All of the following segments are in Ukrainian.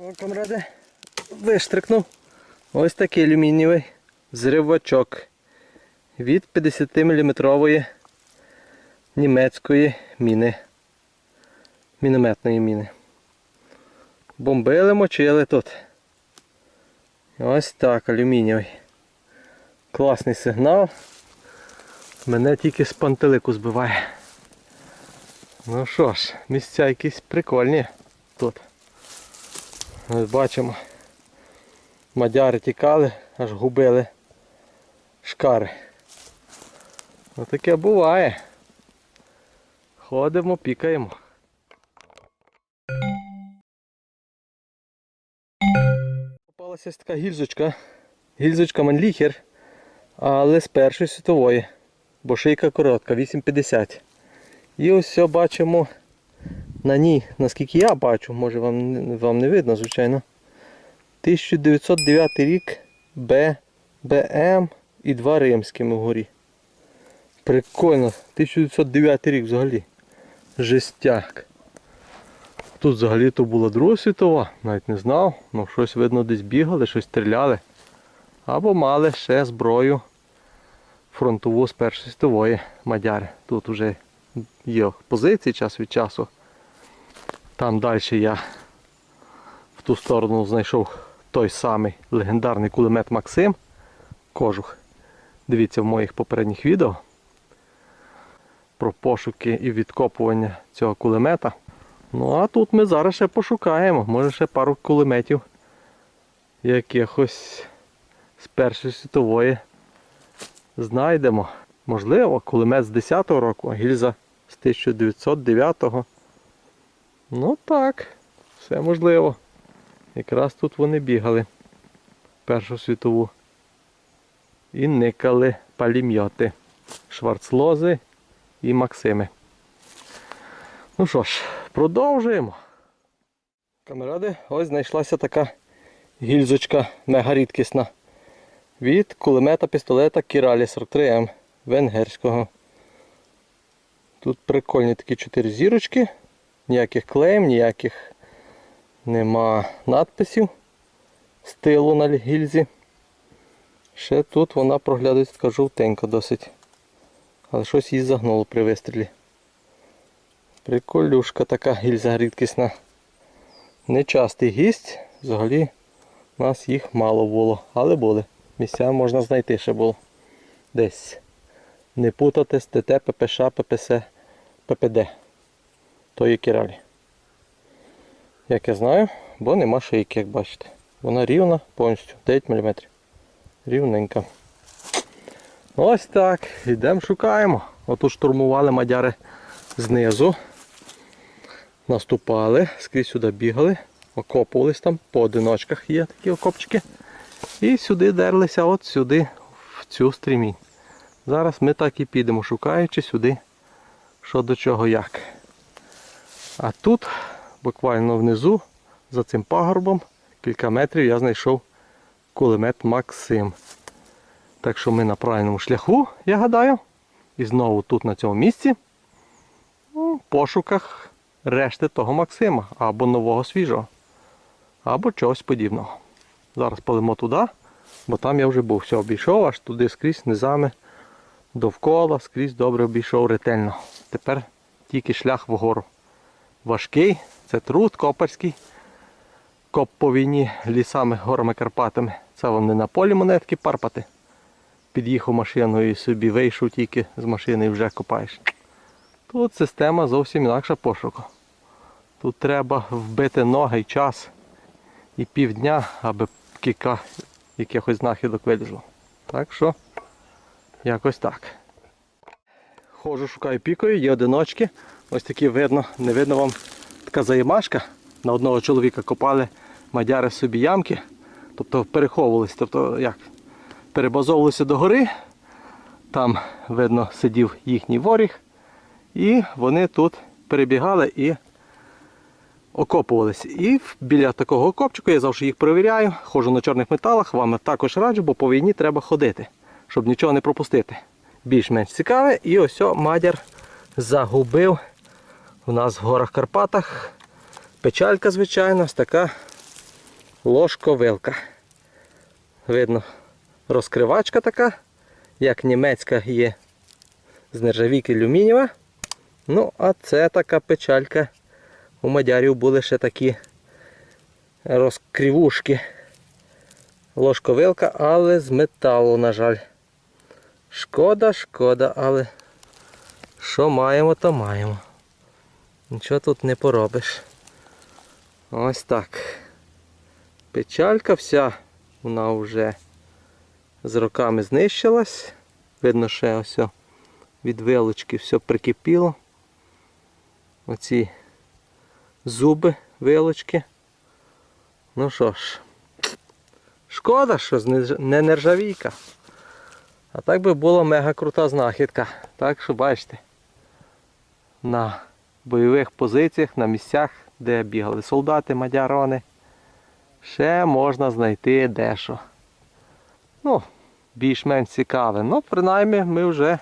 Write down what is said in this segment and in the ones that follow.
О, камради, виштрикнув. Ось такий алюмінієвий зривачок від 50-мм німецької міни. Мінометної міни. Бомбили, мочили тут. Ось так, алюмінієвий. Класний сигнал. Мене тільки з пантелику збиває. Ну що ж, місця якісь прикольні тут. Ось бачимо. Мадяри тікали, аж губили шкари. Отаке буває. Ходимо, пікаємо. Попалася така гільзочка. Гільзочка Манліхер, але з Першої світової. Бо шийка коротка, 8,50. І ось все бачимо на ній, наскільки я бачу, може вам, вам не видно, звичайно. 1909 рік Б, БМ і два римськими вгорі. Прикольно, 1909 рік взагалі. Жестяк. Тут взагалі то була Друга світова, навіть не знав, ну щось видно десь бігали, щось стріляли. Або мали ще зброю фронтову з Першої світової мадяри. Тут вже є позиції час від часу. Там далі я в ту сторону знайшов той самий легендарний кулемет Максим Кожух. Дивіться в моїх попередніх відео про пошуки і відкопування цього кулемета. Ну а тут ми зараз ще пошукаємо. Може ще пару кулеметів якихось з Першої світової знайдемо. Можливо, кулемет з 10-го року, а гільза з 1909-го. Ну так, все можливо. Якраз тут вони бігали Першу світову. І никали палім'йоти. Шварцлози і Максими. Ну що ж, продовжуємо. Камеради, ось знайшлася така гільзочка мега рідкісна від кулемета пістолета Кіралі 43М венгерського. Тут прикольні такі чотири зірочки, ніяких клеїм, ніяких нема надписів стилу на гільзі. Ще тут вона проглядається така жовтенька досить. Але щось її загнуло при вистрілі. Приколюшка така гільза рідкісна. Нечастий гість, взагалі у нас їх мало було, але були. Місця можна знайти ще було. Десь. Не путати з ТТ, ППШ, ППС, ППД. То є кіралі. Як я знаю, бо нема шийки, як бачите. Вона рівна повністю 9 мм. Рівненька. Ось так. Йдемо шукаємо. Отут штурмували мадяри знизу. Наступали, скрізь сюди бігали, окопувались там, по одиночках є такі окопчики. І сюди дерлися, от сюди, в цю стрімінь. Зараз ми так і підемо, шукаючи сюди, що до чого як. А тут, буквально внизу, за цим пагорбом, кілька метрів я знайшов кулемет Максим. Так що ми на правильному шляху, я гадаю. І знову тут на цьому місці ну, в пошуках решти того Максима або нового свіжого, або чогось подібного. Зараз полимо туди, бо там я вже був. Все обійшов, аж туди скрізь низами, довкола, скрізь добре обійшов ретельно. Тепер тільки шлях вгору. Важкий, це труд копарський. Коп по війні лісами, горами Карпатами. Це вам не на полі монетки парпати. Під'їхав машиною і собі вийшов тільки з машини і вже копаєш. Тут система зовсім інакша пошуку. Тут треба вбити ноги час і півдня, аби кілька якихось знахідок вилізло. Так що, якось так. Ходжу, шукаю пікою, є одиночки. Ось такі видно, не видно вам така заємашка. На одного чоловіка копали мадяри собі ямки, тобто переховувалися, тобто як? Перебазовувалися до гори, там, видно, сидів їхній воріг, і вони тут перебігали і окопувалися. І біля такого окопчику я завжди їх перевіряю, ходжу на чорних металах, вам також раджу, бо по війні треба ходити, щоб нічого не пропустити. Більш-менш цікаве. І ось о, мадяр загубив у нас в горах Карпатах. Печалька, звичайно, ось така ложковилка. Видно, розкривачка така, як німецька є з нержавійки алюмінієва. Ну, а це така печалька. У мадярів були ще такі розкривушки. Ложковилка, але з металу, на жаль. Шкода, шкода, але що маємо, то маємо. Нічого тут не поробиш. Ось так. Печалька вся, вона вже з роками знищилась. Видно, ще ось від вилочки все прикипіло. Оці зуби вилочки. Ну що ж, шкода, що не нержавійка. А так би була мега крута знахідка. Так що бачите, на бойових позиціях, на місцях, де бігали солдати, мадярони, ще можна знайти дещо. Ну, більш-менш цікаве. Ну, принаймні ми вже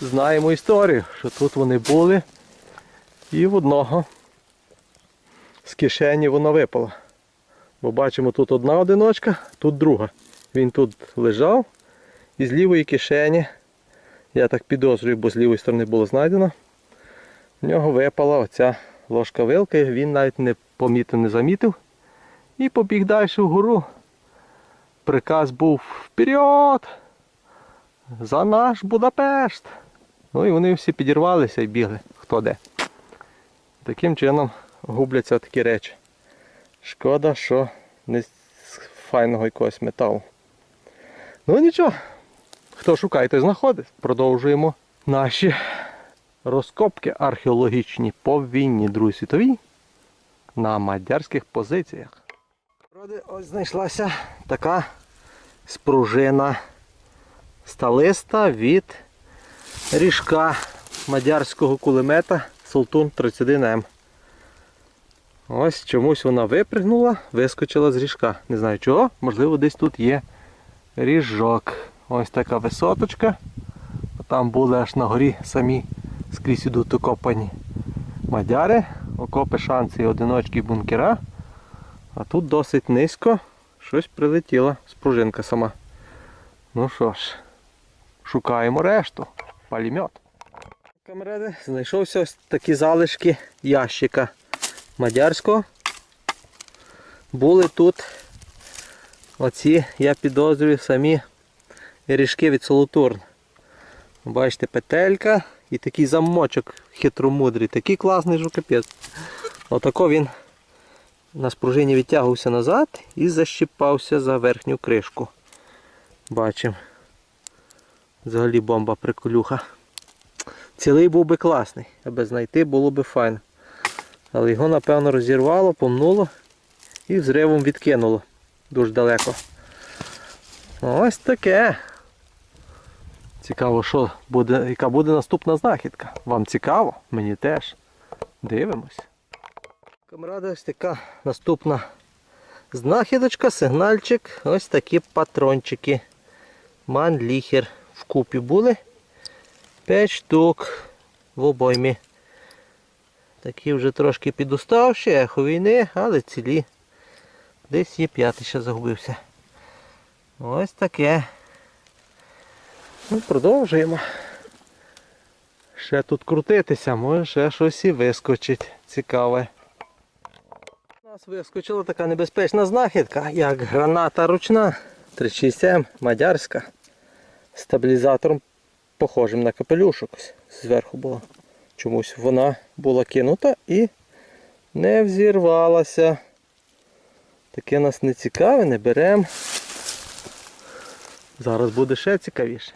знаємо історію, що тут вони були. І в одного з кишені воно випало. Бо бачимо, тут одна одиночка, тут друга. Він тут лежав і з лівої кишені, я так підозрюю, бо з лівої сторони було знайдено, в нього випала оця ложка вилки, він навіть не помітив, не замітив. І побіг далі вгору. Приказ був вперед! За наш Будапешт! Ну і вони всі підірвалися і бігли, хто де. Таким чином губляться такі речі. Шкода, що не з файного якогось металу. Ну нічого, хто шукає, той знаходить. Продовжуємо наші розкопки археологічні по війні Другій світовій на мадярських позиціях. Ось знайшлася така спружина сталиста від ріжка мадярського кулемета Солтун 31М. Ось чомусь вона випригнула, вискочила з ріжка. Не знаю чого, можливо десь тут є ріжок. Ось така висоточка. Там були аж на горі самі скрізь ідуть окопані мадяри, окопи шанси, одиночки бункера. А тут досить низько щось прилетіло, спружинка сама. Ну що ж, шукаємо решту. Палімет. Камеради, знайшовся ось такі залишки ящика мадярського. Були тут оці, я підозрюю, самі ріжки від Солотурн. Бачите, петелька і такий замочок хитромудрий, такий класний що капець. Отако він на спружині відтягувався назад і защіпався за верхню кришку. Бачимо. Взагалі бомба приколюха. Цілий був би класний, аби знайти було би файно. Але його напевно розірвало, помнуло і взривом відкинуло дуже далеко. Ось таке. Цікаво, що буде, яка буде наступна знахідка. Вам цікаво? Мені теж. Дивимось. Камради, ось така наступна знахідочка, сигнальчик. Ось такі патрончики. Манліхер вкупі були. 5 штук в обоймі. Такі вже трошки підуставші, ехо війни, але цілі. Десь є п'ятий ще загубився. Ось таке. Ну, продовжуємо. Ще тут крутитися, може ще щось і вискочить. Цікаве. У нас вискочила така небезпечна знахідка, як граната ручна 36М мадярська. Стабілізатором похожим на капелюшок. Зверху була. Чомусь вона була кинута і не взірвалася. Таке нас не цікаве, не беремо. Зараз буде ще цікавіше.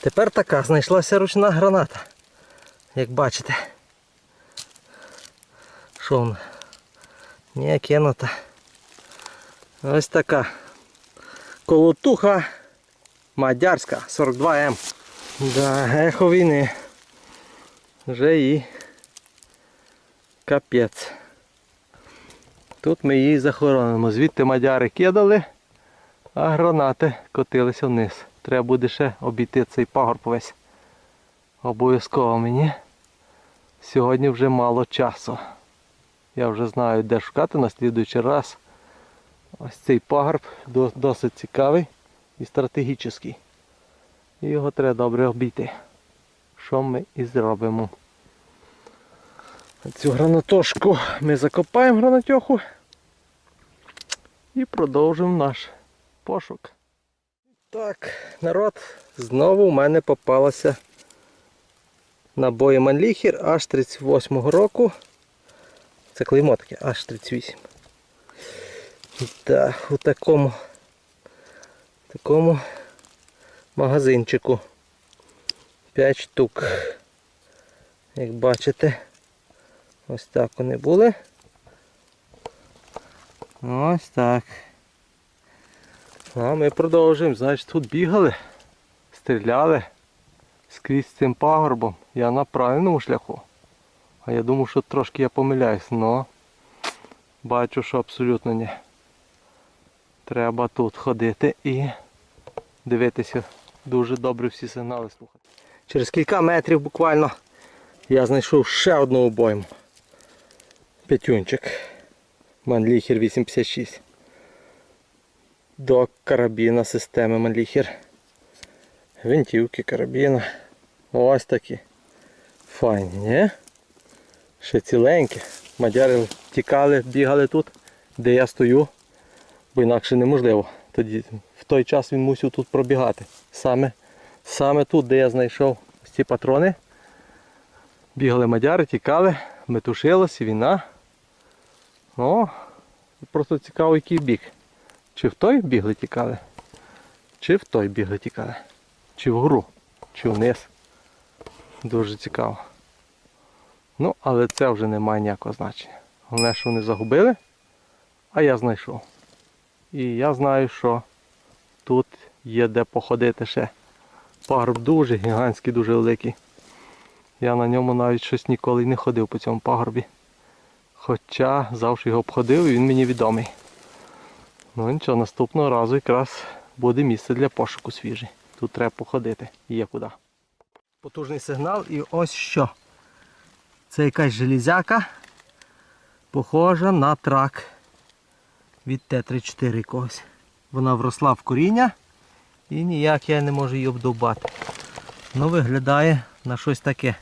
Тепер така знайшлася ручна граната. Як бачите. Що вона? Не кинута. Ось така. Колотуха мадярська 42М. Да, ехо війни. Вже і капець. Тут ми її захоронимо. Звідти мадяри кидали, а гранати котилися вниз. Треба буде ще обійти цей пагорб весь. Обов'язково мені. Сьогодні вже мало часу. Я вже знаю, де шукати на слідуючий раз. Ось цей пагорб досить цікавий і стратегічний. Його треба добре обійти. Що ми і зробимо. Цю гранатошку ми закопаємо гранатьоху і продовжимо наш пошук. Так, народ, знову у мене попалося набої Манліхер аж 38-го року. Це клеймо таке, аж 38. Так, у такому, такому магазинчику. 5 штук. Як бачите, ось так вони були. Ось так. А ми продовжуємо. Значить, тут бігали, стріляли скрізь цим пагорбом. Я на правильному шляху. А я думав, що трошки я помиляюсь, але бачу, що абсолютно ні. Треба тут ходити і дивитися дуже добре всі сигнали слухати. Через кілька метрів буквально я знайшов ще одну обойму. П'ятюнчик. Манліхер 856. До карабіна системи Манліхер. Гвинтівки карабіна. Ось такі. Файні, ні? Ще ціленькі. Мадяри тікали, бігали тут, де я стою, бо інакше неможливо. Тоді в той час він мусив тут пробігати. Саме, саме тут, де я знайшов ці патрони. Бігали мадяри, тікали, метушилась війна. О, просто цікаво, який бік. Чи в той бігли тікали, чи в той бігли тікали. Чи вгору, чи вниз. Дуже цікаво. Ну, але це вже не має ніякого значення. Головне, що вони загубили, а я знайшов. І я знаю, що тут є де походити ще. Пагорб дуже гігантський, дуже великий. Я на ньому навіть щось ніколи не ходив по цьому пагорбі. Хоча завжди його обходив і він мені відомий. Ну нічого, наступного разу якраз буде місце для пошуку свіжий. Тут треба походити. Є куди. Потужний сигнал і ось що. Це якась железяка, похожа на трак від Т-34 якогось. Вона вросла в коріння і ніяк я не можу її обдовбати. Ну виглядає на щось таке.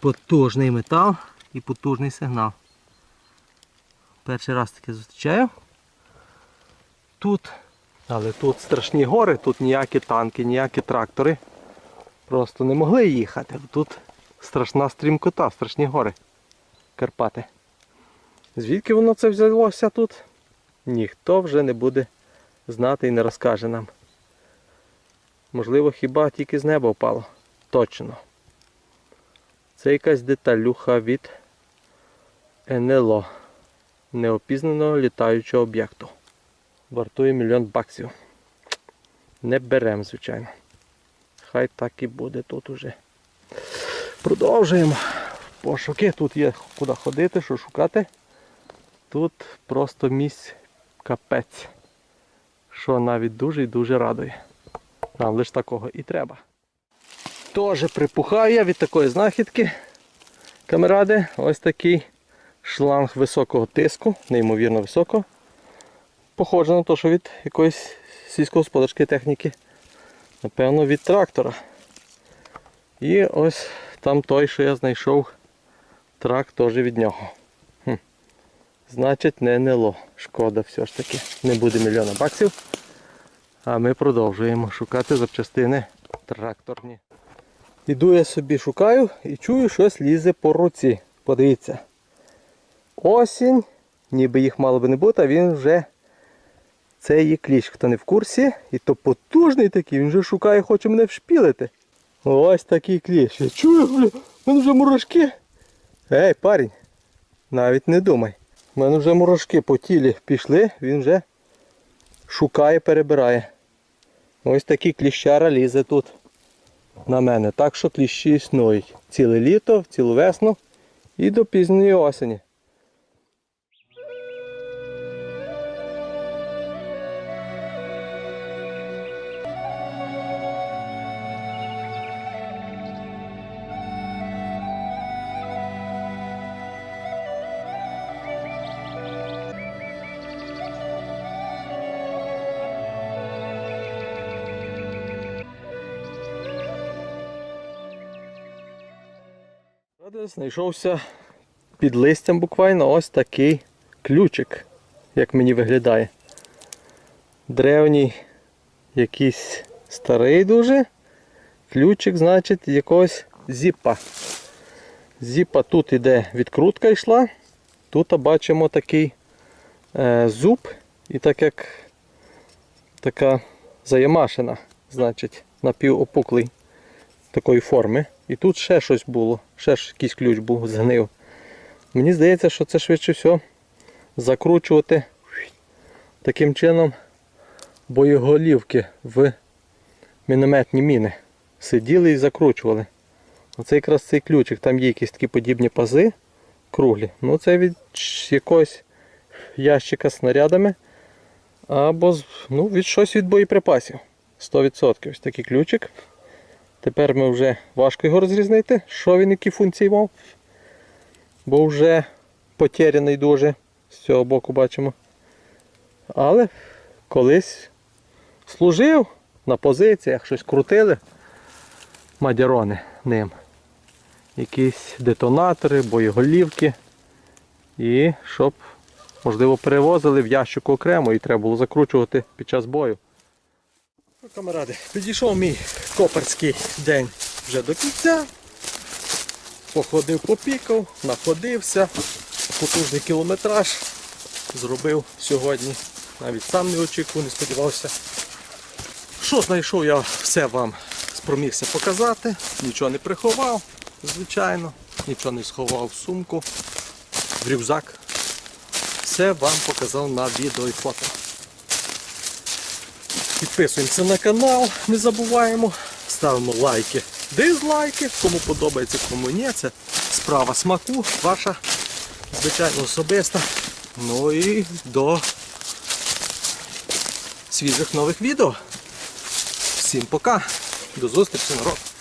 Потужний метал і потужний сигнал. Перший раз таке зустрічаю. Тут, але тут страшні гори, тут ніякі танки, ніякі трактори просто не могли їхати. Тут страшна стрімкота, страшні гори. Карпати. Звідки воно це взялося тут? Ніхто вже не буде знати і не розкаже нам. Можливо, хіба тільки з неба впало. Точно. Це якась деталюха від НЛО неопізнаного літаючого об'єкту. Вартує мільйон баксів. Не беремо, звичайно. Хай так і буде тут уже. Продовжуємо пошуки. Тут є куди ходити, що шукати. Тут просто місць капець. Що навіть дуже і дуже радує. Нам лише такого і треба. Теж припухаю я від такої знахідки. Камеради, ось такий шланг високого тиску, неймовірно високого. Похоже на те, що від якоїсь сільськогосподарської техніки. Напевно, від трактора. І ось там той, що я знайшов, трак теж від нього. Хм. Значить, не НЛО. Шкода все ж таки. Не буде мільйона баксів. А ми продовжуємо шукати запчастини тракторні. Іду я собі шукаю і чую, щось лізе по руці. Подивіться. Осінь, ніби їх мало би не бути, а він вже це є кліщ, хто не в курсі. І то потужний такий, він вже шукає, хоче мене вшпілити. Ось такий кліщ. Я чую, бля, в мене вже мурашки. Ей, парень, навіть не думай. У мене вже мурашки по тілі пішли, він вже шукає, перебирає. Ось такий кліщара лізе тут на мене. Так що кліщі існують. Ціле літо, цілу весну і до пізньої осені. Знайшовся під листям буквально ось такий ключик, як мені виглядає. Древній якийсь старий дуже. Ключик, значить, якогось зіпа. Зіпа тут іде відкрутка йшла. Тут бачимо такий е, зуб і так як така заямашина, значить, напівопуклий такої форми. І тут ще щось було, ще ж якийсь ключ був, згнив. Мені здається, що це швидше всього закручувати таким чином боєголівки в мінометні міни. Сиділи і закручували. Оце якраз цей ключик, там є якісь такі подібні пази круглі. Ну це від якогось ящика з снарядами. Або ну, від щось від боєприпасів. 100%. Ось такий ключик. Тепер ми вже важко його розрізнити, що він які функції мав. Бо вже потеряний дуже. З цього боку бачимо. Але колись служив на позиціях, щось крутили мадярони ним. Якісь детонатори, боєголівки. І щоб, можливо, перевозили в ящику окремо і треба було закручувати під час бою. Ну, Камаради, підійшов мій коперський день вже до кінця. Походив, попікав, находився. Потужний кілометраж зробив сьогодні. Навіть сам не очікував, не сподівався. Що знайшов, я все вам спромігся показати. Нічого не приховав, звичайно, нічого не сховав в сумку, в рюкзак. Все вам показав на відео і фото. Підписуємося на канал, не забуваємо, ставимо лайки, дизлайки, кому подобається, кому ні. Це справа смаку, ваша, звичайно, особиста. Ну і до свіжих нових відео. Всім пока, до зустрічі, народ!